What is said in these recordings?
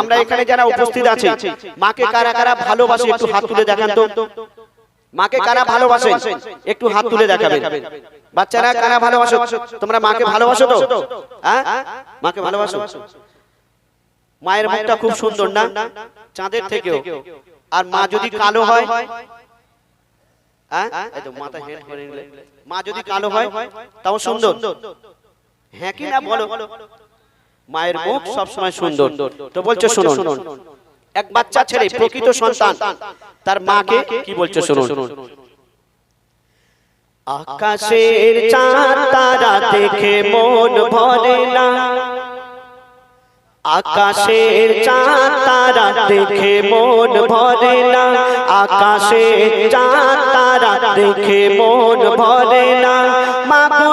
আমরা এখানে যারা উপস্থিত আছে মাকে কারা কারা ভালোবাসে একটু হাত তুলে দেখান তো। মাকে কারা ভালোবাসেন একটু হাত তুলে দেখাবেন। বাচ্চারা কারা ভালোবাসো? তোমরা মাকে ভালোবাসো তো? হ্যাঁ? মাকে ভালোবাসো? মায়ের মুখটা খুব সুন্দর না? চাঁদের থেকেও। আর মা যদি কালো হয়? হ্যাঁ? মা যদি কালো হয়? তাও সুন্দর। হ্যাঁ কি না বলো? মায়ের মুখ সবসময় সুন্দর। তো বলছো শুনুন এক বাচ্চা ছেলে প্রকৃত সন্তান। তার মাকে কি বলছো শুনুন? আকাশের চাঁদ তারা দেখে মন ভরে না। আকাশের চাঁদ তারা দেখে মন ভরে না আকাশের চাঁদ তারা দেখে মন ভরে না মাগো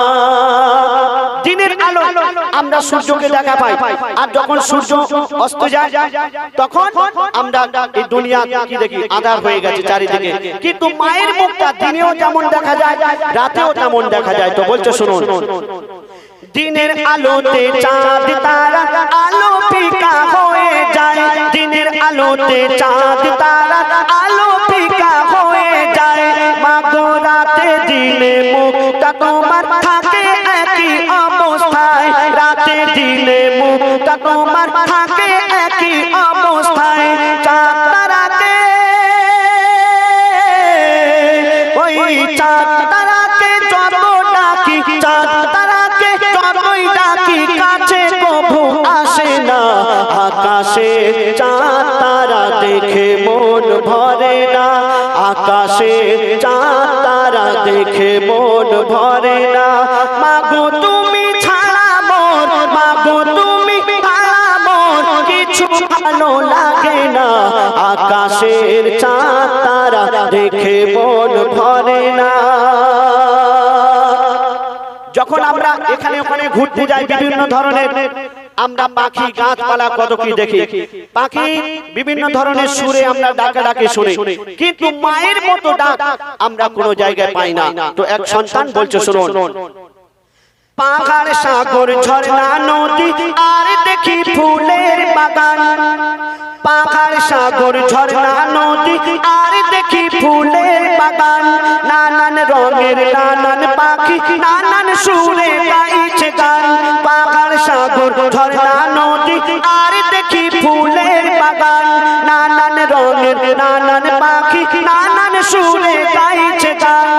সূর্যকে দেখা পাই। আর যখন সূর্য অস্ত যায়, তখন আমরা এই দুনিয়া কি দেখি? আধার হয়ে গেছে চারিদিকে। কিন্তু মায়ের মুখটা দিনেও যেমন দেখা যায়, রাতেও তেমন দেখা যায়। তো বলছো, শুনুন। দিনের আলোতে চাঁদ তারা আলো ফিকা হয়ে যায়। দিনের আলোতে চাঁদ তারা আলো ফিকা হয়ে যায়। মাগো রাতে দিনে মুখটা তোমার মুখটা তোমার থাকে একই অবস্থায়। চাঁদ ওই ডাকি ডাকি, কাছে আসে না। আকাশে দেখে মন ভরে না। আকাশে চাঁদ দেখে মন ভরে না। ভালো লাগে না। আকাশের চাঁদ, তারা দেখে মন ভরে না। যখন আমরা এখানে ওখানে ঘুরতে যাই বিভিন্ন ধরনের, আমরা পাখি, গাছপালা কত কি দেখি। পাখি বিভিন্ন ধরনের সুরে আমরা ডাকা ডাকে শুনি। কিন্তু মায়ের মতো ডাক আমরা কোনো জায়গায় পাই না। তো এক সন্তান বলছে, শুনুন পাহাড় সাগর, ঝর্ণা, নদী, আর দেখি ফুলের বাগান পাহাড় সাগর, ঝর্ণা, নদী, আর দেখি ফুলের বাগান। নানান রঙের নানান পাখি, নানান সুরে গাইছে গান। পাহাড় সাগর নদী, আর দেখি ফুলের বাগান। নানান রঙের নানান পাখি, নানান সুরে গাইছে গান।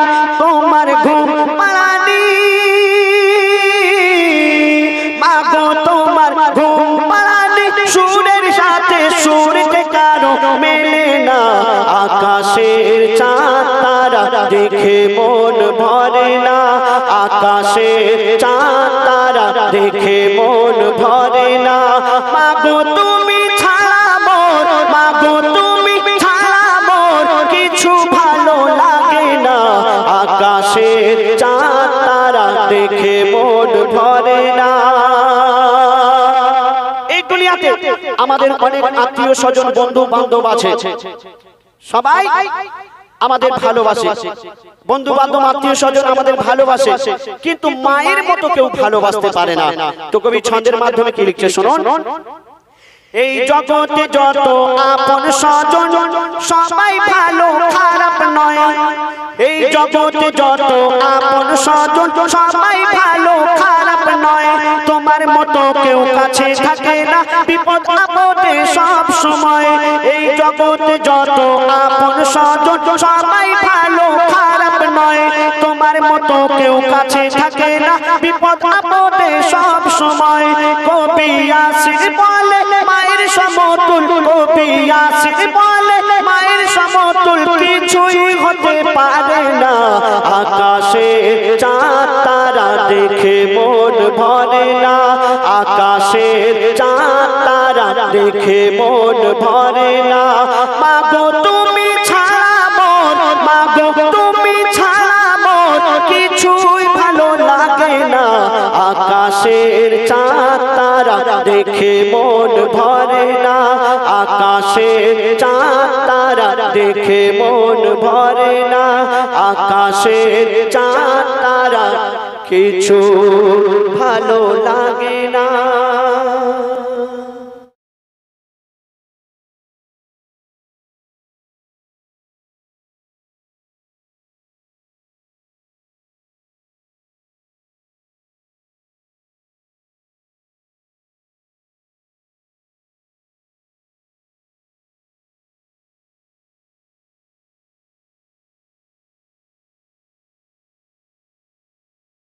সাথে সুর যে কারও মেলে না? আকাশের চাঁদ তারা দেখে মন ভরে না। আকাশের চাঁদ তারা দেখে মন ভরে না। মাগো, তুমি ছাড়া মাগো, তুমি ছাড়া মন কিছু ভালো লাগে না। আকাশের চাঁদ তারা দেখে মন ভরে না। আমাদের অনেক আত্মীয় স্বজন বন্ধু বান্ধব আছে। সবাই আমাদের ভালোবাসে। বন্ধু বান্ধব আত্মীয় স্বজন আমাদের ভালোবাসে। কিন্তু মায়ের মতো কেউ ভালোবাসতে পারে না। তো কবি ছন্দের মাধ্যমে কি লিখছে শুনুন? এই জগতে যত আপন স্বজন, সবাই ভালো, খারাপ নয়। এই জগতে যত আপন স্বজন, সবাই ভালো, খারাপ নয়। কেউ কাছে থাকে না, বিপদ আপদে সব সময়। এই জগতে যত আপন স্বজন, সবাই ভালো, খারাপ নয়। তোমার মতো কেউ কাছে থাকে না, বিপদ আপদে সব সময়। কবি আসির বলে, মায়ের সমতুল। কবি আসির বলে, মায়ের সমতুল। কিছুই হতে পারে না। আকাশে চাঁদ, তারা দেখে মন ভরে না আকাশে চাঁদ, তারা দেখে মন ভরে না। মাগো, তুমি ছাড়া মাগো, তুমি ছাড়া কিছুই ভালো লাগে না। আকাশের চাঁদ, তারা দেখে মন ভরে না। আকাশের চাঁদ, তারা দেখে মন ভরে না। আকাশের চাঁদ, তারা কিছু ভালো লাগে না।